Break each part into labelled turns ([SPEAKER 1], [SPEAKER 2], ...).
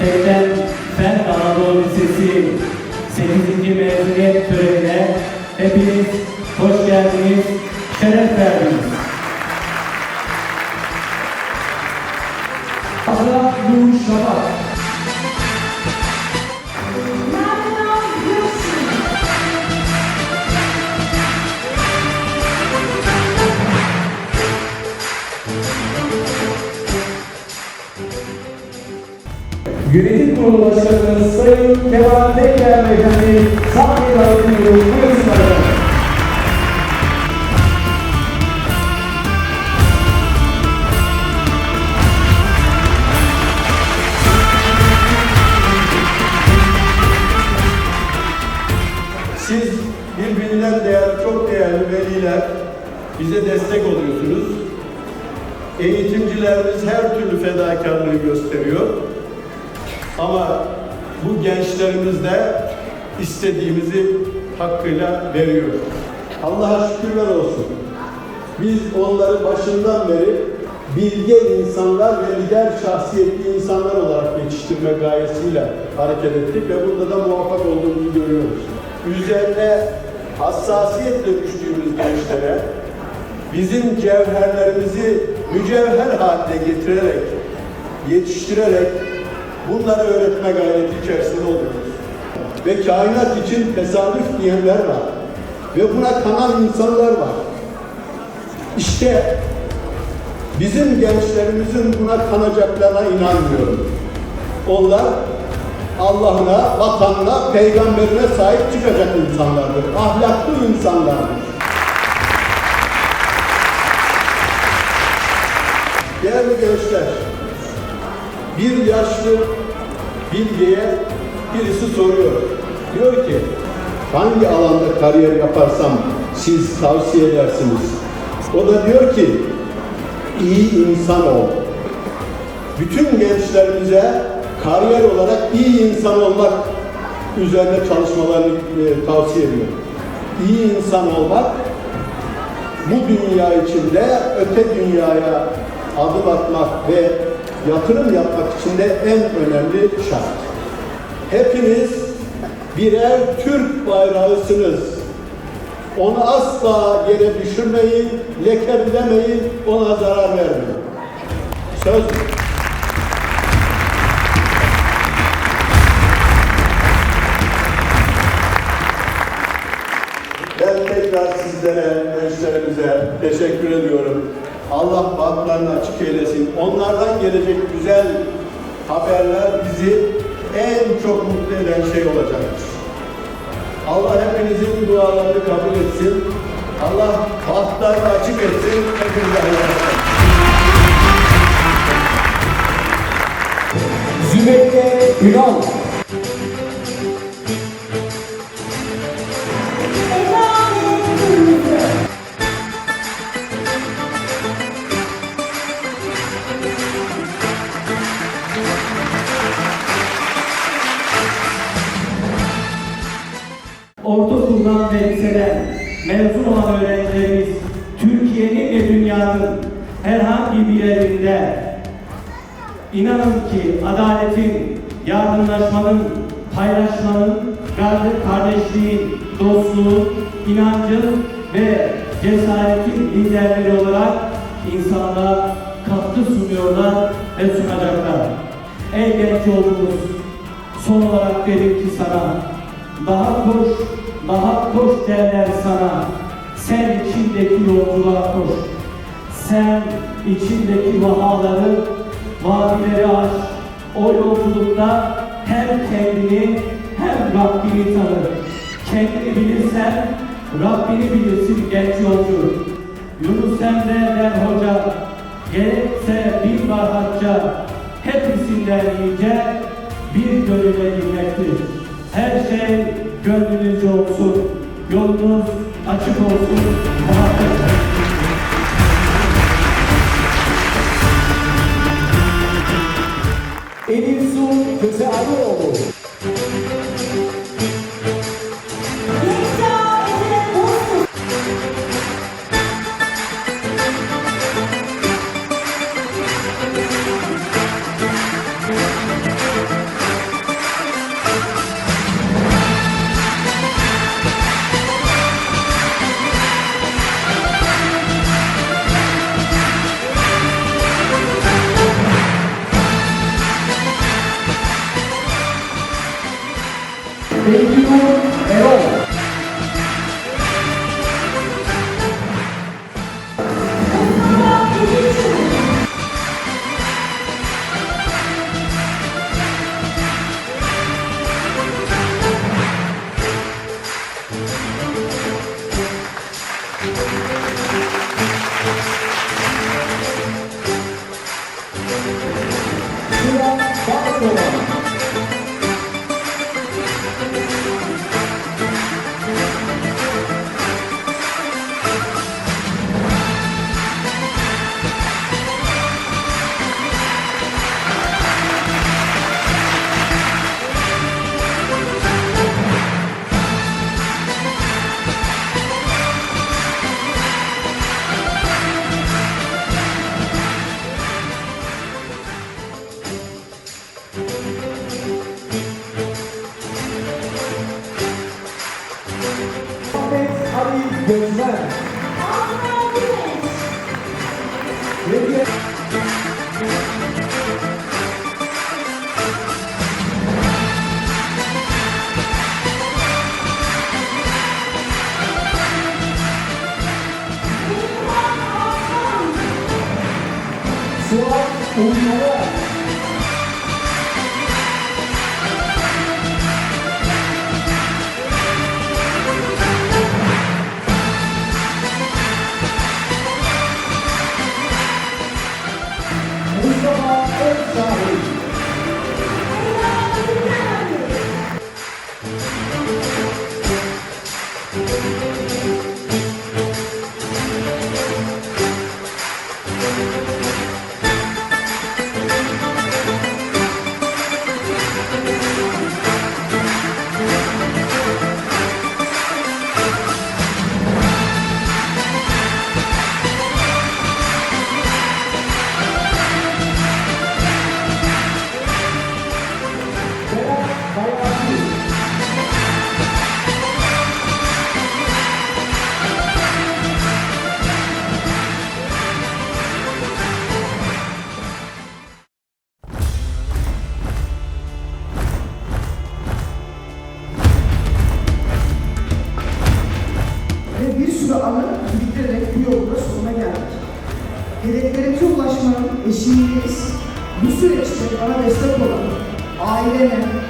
[SPEAKER 1] Meslekten Fen Anadolu Lisesi 8. mezuniyet törenine hepiniz hoş geldiniz, şeref verdiniz. Azra Yuh Şabak,
[SPEAKER 2] Yönetim Kurulu Başkanımız Sayın Kemal Bekler Beyefendi sahneye davet ediyoruz. Buyursunlar.
[SPEAKER 3] Siz birbirinden değerli, çok değerli veliler bize destek oluyorsunuz. Eğitimcilerimiz her türlü fedakarlığı gösteriyor. Ama bu gençlerimiz de istediğimizi hakkıyla veriyor. Allah'a şükürler olsun. Biz onları başından beri bilge insanlar ve lider şahsiyetli insanlar olarak yetiştirme gayesiyle hareket ettik ve bunda da muvaffak olduğumuzu görüyoruz. Üzerine hassasiyetle düştüğümüz gençlere bizim cevherlerimizi mücevher haline getirerek, yetiştirerek bunları öğretme gayreti içerisinde oluyoruz. Ve kainat için tesadüf diyenler var. Ve buna kanan insanlar var. İşte bizim gençlerimizin buna kanacaklarına inanmıyorum. Onlar Allah'ına, vatanına, peygamberine sahip çıkacak insanlardır. Ahlaklı insanlardır. Değerli gençler, bir yaşlı bilgiye birisi soruyor. Diyor ki, hangi alanda kariyer yaparsam siz tavsiye edersiniz? O da diyor ki, iyi insan ol. Bütün gençlerimize kariyer olarak iyi insan olmak üzerine çalışmalarını e, tavsiye ediyor. İyi insan olmak bu dünya içinde öte dünyaya adım atmak ve yatırım yapmak için de en önemli şart. Hepiniz birer Türk bayrağısınız. Onu asla yere düşürmeyin, lekelemeyin, ona zarar vermeyin. Söz mü? Ben tekrar sizlere, gençlerimize teşekkür ediyorum. Allah bahtlarını açık eylesin. Onlardan gelecek güzel haberler bizi en çok mutlu eden şey olacaktır. Allah hepinizin dualarını kabul etsin. Allah bahtlarını açık etsin. Hepinize hayırlı.
[SPEAKER 2] Zübeyde Ünal.
[SPEAKER 1] Ortaokuldan ve liseden mezun olan öğrencilerimiz Türkiye'nin ve dünyanın herhangi bir yerinde inanın ki adaletin, yardımlaşmanın, paylaşmanın, kardeş- kardeşliğin, dostluğun, inancın ve cesaretin liderleri olarak insanlığa katkı sunuyorlar ve sunacaklar. Ey genç oğlumuz, son olarak derim ki sana, daha koş, daha koş derler sana. Sen içindeki yolculuğa koş. Sen içindeki vahaları, vadileri aş. O yolculukta hem kendini hem Rabbini tanır. Kendini bilirsen Rabbini bilirsin genç yolcu. Yunus Emre'den hoca, gerekse bin var hacca, hepsinden iyice bir gönüle girmektir. Her şey gönlünüzce olsun, yolunuz açık olsun. Muhabbet.
[SPEAKER 2] Thank you. Ve diğer
[SPEAKER 4] ve bir sürü anı biriktirerek bu yolda sonuna geldik. Hedeflerimize ulaşmanın eşiğindeyiz. Bu süreçte bana destek olan aileme,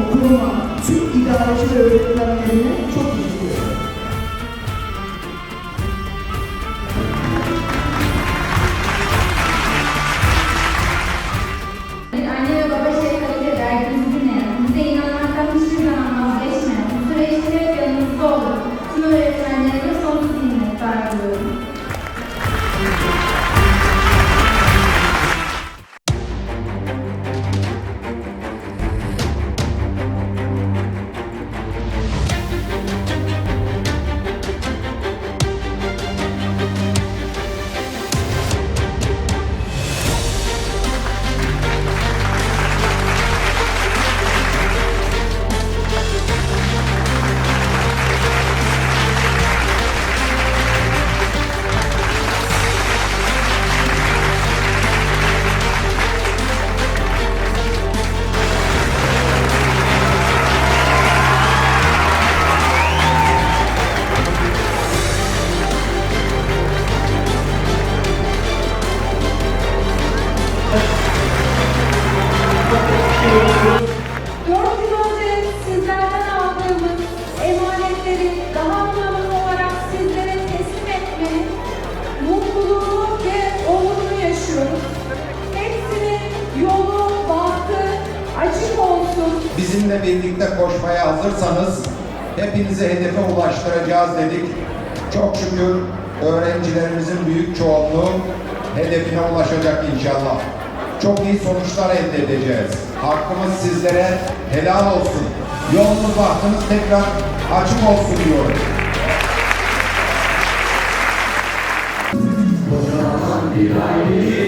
[SPEAKER 4] okuluma, tüm idareci ve öğretmenlerime çok teşekkür
[SPEAKER 5] birlikte koşmaya hazırsanız hepinizi hedefe ulaştıracağız dedik. Çok şükür öğrencilerimizin büyük çoğunluğu hedefine ulaşacak inşallah. Çok iyi sonuçlar elde edeceğiz. Hakkımız sizlere helal olsun. Yolunuz bahtınız tekrar açık olsun diyorum.
[SPEAKER 6] Gidiyoruz biz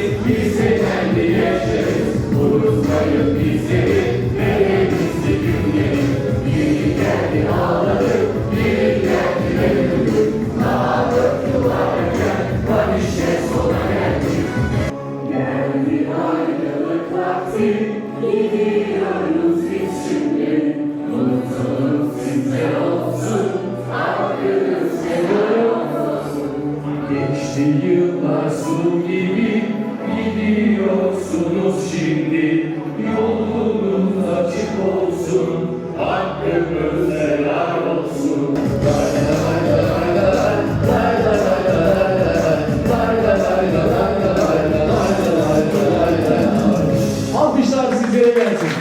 [SPEAKER 6] Geçti yıllar
[SPEAKER 2] su gibi gidiyorsunuz şimdi Yolunuz açık olsun, hakkımız helal olsun Alkışlar sizlere gelsin.